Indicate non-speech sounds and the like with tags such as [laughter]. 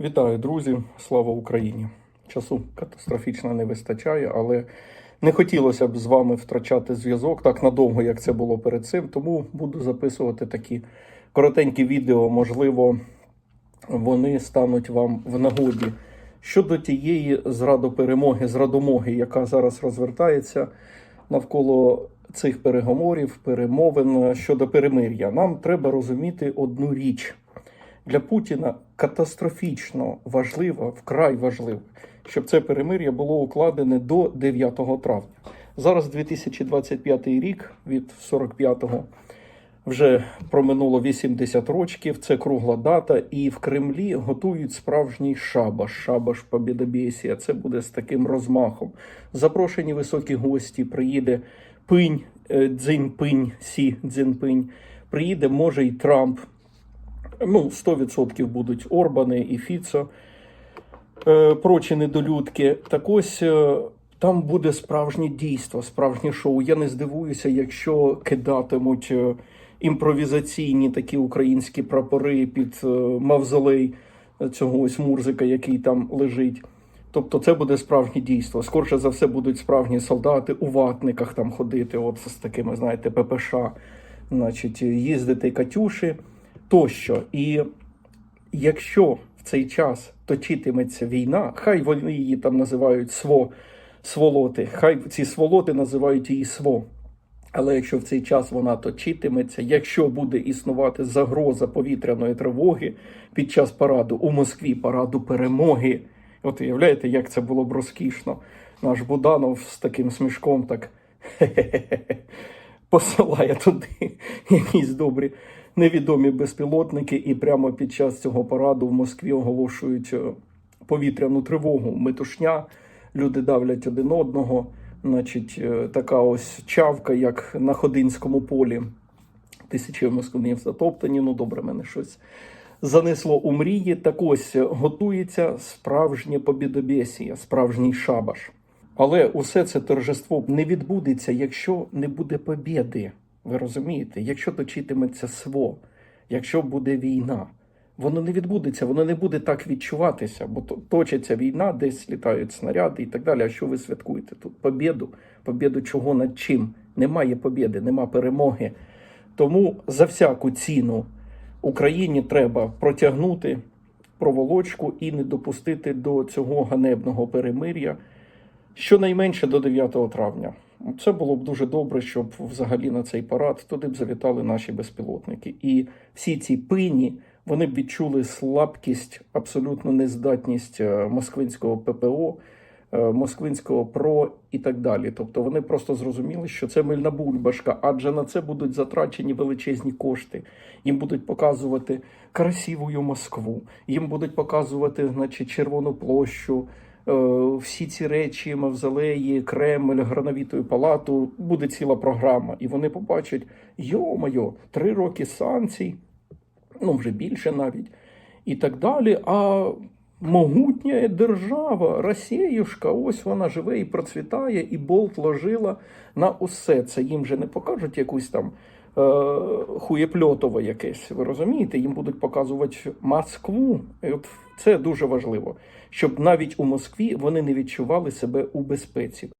Вітаю, друзі! Слава Україні! Часу катастрофічно не вистачає, але не хотілося б з вами втрачати зв'язок так надовго, як це було перед цим. Тому буду записувати такі коротенькі відео. Можливо, вони стануть вам в нагоді. Щодо тієї зрадоперемоги, зрадомоги, яка зараз розвертається навколо цих переговорів, перемовин щодо перемир'я. Нам треба розуміти одну річ для Путіна катастрофічно важливо, вкрай важливо, щоб це перемир'я було укладене до 9 травня. Зараз 2025 рік від 45-го вже проминуло 80 років. Це кругла дата, і в Кремлі готують справжній шабаш, шабаш Побєдобєсія. Це буде з таким розмахом. Запрошені високі гості. Приїде пинь, е, Цзіньпинь, Сі Цзіньпинь. Приїде, може, і Трамп. Ну, 100% будуть Орбани і Фіцо, е, прочі недолюдки. Так ось е, там буде справжнє дійство, справжнє шоу. Я не здивуюся, якщо кидатимуть е, імпровізаційні такі українські прапори під е, мавзолей цього ось Мурзика, який там лежить. Тобто це буде справжнє дійство. Скорше за все будуть справжні солдати у ватниках там ходити, от з такими, знаєте, ППШ, значить, їздити Катюші тощо. І якщо в цей час точитиметься війна, хай вони її там називають сво, сволоти, хай ці сволоти називають її сво. Але якщо в цей час вона точитиметься, якщо буде існувати загроза повітряної тривоги під час параду у Москві, параду перемоги, от уявляєте, як це було б розкішно. Наш Буданов з таким смішком так [laughs] посилає туди якісь добрі невідомі безпілотники, і прямо під час цього параду в Москві оголошують е, повітряну тривогу, метушня, люди давлять один одного. Значить, е, така ось чавка, як на Ходинському полі. Тисячі москвинів затоптані. Ну, добре, мене щось занесло у мрії. Так ось готується справжнє побідобєсія, справжній шабаш. Але усе це торжество не відбудеться, якщо не буде побєди. Ви розумієте? Якщо точитиметься СВО, якщо буде війна, воно не відбудеться, воно не буде так відчуватися, бо точиться війна, десь літають снаряди і так далі. А що ви святкуєте тут? Побєду? Побєду чого над чим? Немає побєди, нема перемоги. Тому за всяку ціну Україні треба протягнути проволочку і не допустити до цього ганебного перемир'я щонайменше до 9 травня. Це було б дуже добре, щоб взагалі на цей парад туди б завітали наші безпілотники. І всі ці пині вони б відчули слабкість, абсолютну нездатність е, москвинського ППО, е, москвинського ПРО і так далі. Тобто вони просто зрозуміли, що це мильна бульбашка, адже на це будуть затрачені величезні кошти. Їм будуть показувати красиву Москву, їм будуть показувати, значить, Червону площу. Е, всі ці речі, мавзолеї, Кремль, Грановітою палату, буде ціла програма. І вони побачать: йо-моє, три роки санкцій, ну вже більше навіть, і так далі. А могутня держава, Росіюшка, ось вона живе і процвітає, і болт ложила на усе це. Їм же не покажуть якусь там. е, Хуєпльотово якесь, ви розумієте? Їм будуть показувати Москву. І от це дуже важливо, щоб навіть у Москві вони не відчували себе у безпеці.